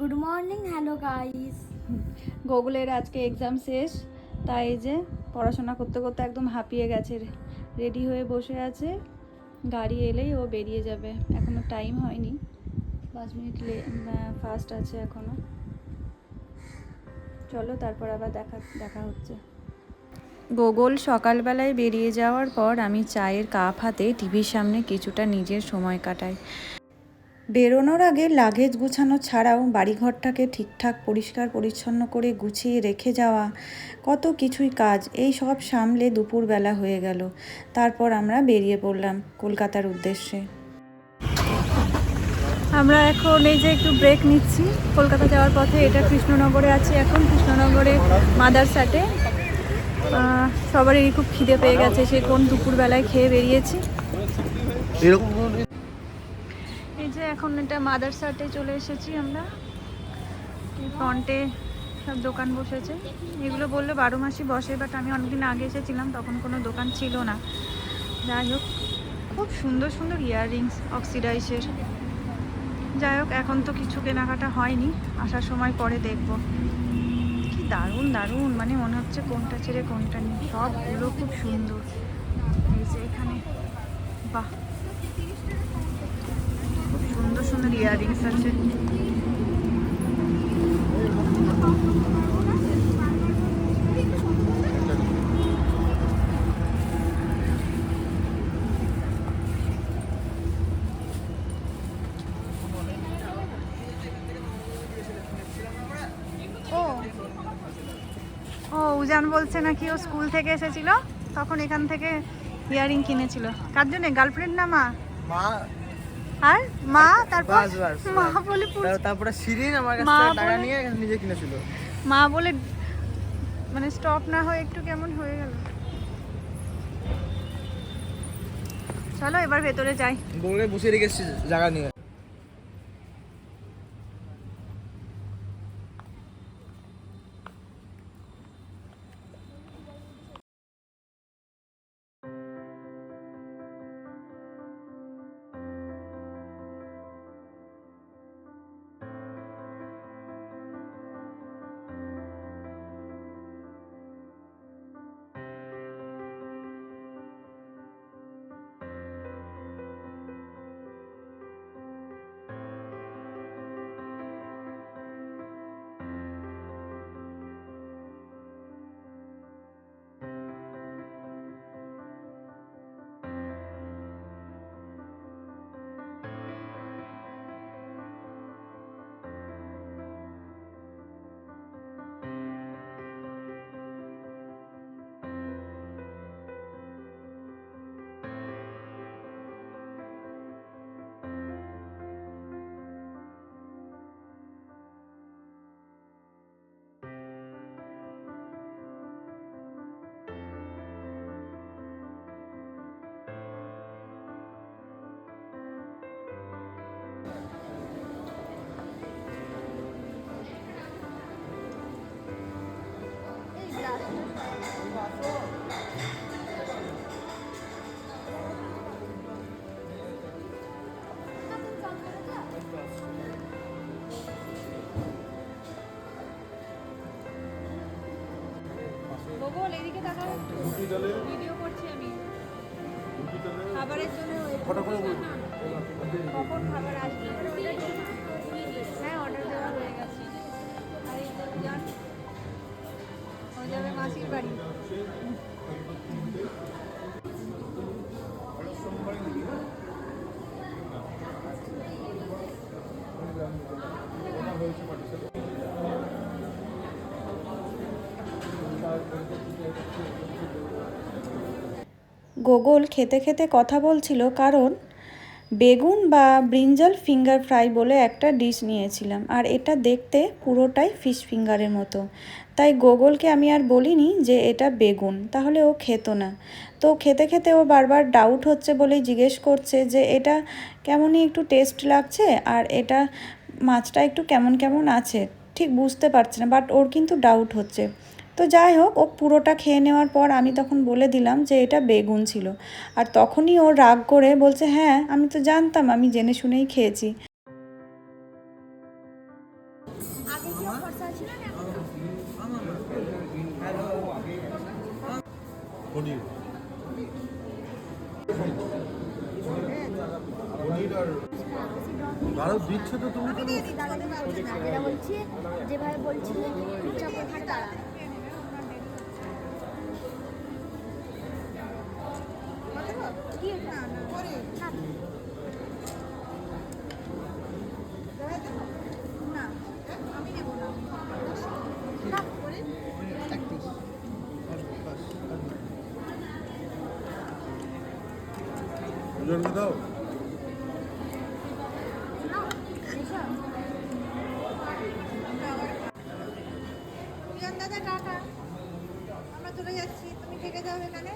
Good morning hello guys গুগলের আজকে exam শেষ, তাই যে পড়াশোনা করতে করতে একদম হাঁপিয়ে গেছে। রেডি হয়ে বসে আছে, গাড়ি এলেই ও বেরিয়ে যাবে। এখনও টাইম হয়নি। পাঁচ মিনিট ফাস্ট আছে এখনও। চলো, তারপর আবার দেখা দেখা হচ্ছে। গোগল সকালবেলায় বেরিয়ে যাওয়ার পর আমি চায়ের কাপ হাতে টিভির সামনে কিছুটা নিজের সময় কাটাই। বেরোনোর আগে লাগেজ গুছানো ছাড়াও বাড়িঘরটাকে ঠিকঠাক পরিষ্কার পরিচ্ছন্ন করে গুছিয়ে রেখে যাওয়া কত কিছুই কাজ এই সব সামলে দুপুরবেলা হয়ে গেল। তারপর আমরা বেরিয়ে পড়লাম কলকাতার উদ্দেশ্যে। আমরা এখন এই যে একটু ব্রেক নিচ্ছি। কলকাতা যাওয়ার পথে এটা কৃষ্ণনগরে আছি এখন। কৃষ্ণনগরে মাদারসাটে আহ, সবারই খুব খিদে পেয়ে গেছে। সে কোন দুপুরবেলায় খেয়ে বেরিয়েছি। যে এখন এটা মাদারসাটে চলে এসেছি আমরা। ফ্রন্টে সব দোকান বসেছে। এগুলো বললে বারো মাসই বসে বাট আমি অনেকদিন আগে এসেছিলাম, তখন কোনো দোকান ছিল না। যাই হোক, খুব সুন্দর সুন্দর ইয়াররিংস অক্সিডাইসের যাই হোক, এখন তো কিছু কেনাকাটা হয়নি, আসার সময় পরে দেখব। কি দারুণ দারুণ মানে মনে হচ্ছে কোনটা ছেড়ে কোনটা নেই। সবগুলো খুব সুন্দর। এই যে এখানে, বাহ! সুন্দর ইয়াররিংস আছে। ও উজান বলছে নাকি ও স্কুল থেকে এসেছিল, তখন এখান থেকে ইয়ারিং কিনেছিল। কার জন্য? গার্লফ্রেন্ড না মা? মা আর মা তারপর মা বলে তারপরে শিরিন আমার কাছ থেকে টাকা নিয়ে নিজে কিনেছিল। মা বলে মানে স্টপ না হয় একটু কেমন হয়ে গেল। চলো এবার ভেতরে যাই। বলে বসে রেখেছি জায়গা নিয়ে। এদিকে তাকাও। ভিডিও করছি আমি। খাবারের জন্য কখন খাবার আসবে? হ্যাঁ অর্ডার দেওয়া হয়ে গেছে। আর এই যান। ও যাবে মাসির বাড়ি। গোগল খেতে খেতে কথা বলছিল কারণ বেগুন বা ব্রিঞ্জাল ফিঙ্গার ফ্রাই বলে একটা ডিশ নিয়েছিলাম আর এটা দেখতে পুরোটাই ফিশ ফিঙ্গারের মতো। তাই গোগলকে আমি আর বলিনি যে এটা বেগুন, তাহলে ও খেত না। তো খেতে খেতে ও বারবার ডাউট হচ্ছে বলেই জিজ্ঞেস করছে যে এটা কেমনই একটু টেস্ট লাগছে আর এটা মাছটা একটু কেমন কেমন আছে? ঠিক বুঝতে পারছে না বাট ওর কিন্তু ডাউট হচ্ছে। তো যাই হোক ও পুরোটা খেয়ে নেওয়ার পর আমি তখন বলে দিলাম যে এটা বেগুন ছিল। আর তখনই ও রাগ করে বলছে হ্যাঁ আমি তো জানতাম আমি জেনে শুনেই খেয়েছি। আরও দিচ্ছ তো তুমি আমি দাদা বলছি না যেটা বলছি যেভাবে বলছি চুপচাপ ওখানে দাঁড়া পিস দাও দাদা টাটা চলে যাচ্ছি তুমি থেকে যাও এখানে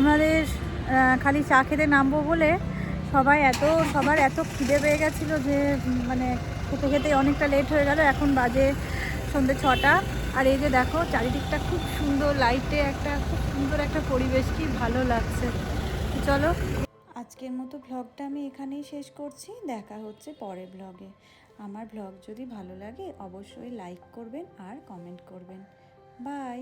আমাদের খালি চা খেতে নামবো বলে সবাই এত, সবার এত খিদে পেয়ে গেছিল যে মানে খেতে খেতে অনেকটা লেট হয়ে গেল, এখন বাজে সন্ধ্যে ছটা। আর এই যে দেখো, চারিদিকটা খুব সুন্দর লাইটে একটা, খুব সুন্দর একটা পরিবেশ, কি ভালো লাগছে। চলো, আজকের মতো ব্লগটা আমি এখানেই শেষ করছি, দেখা হচ্ছে পরের ব্লগে আমার ব্লগ যদি ভালো লাগে, অবশ্যই লাইক করবেন আর কমেন্ট করবেন। বাই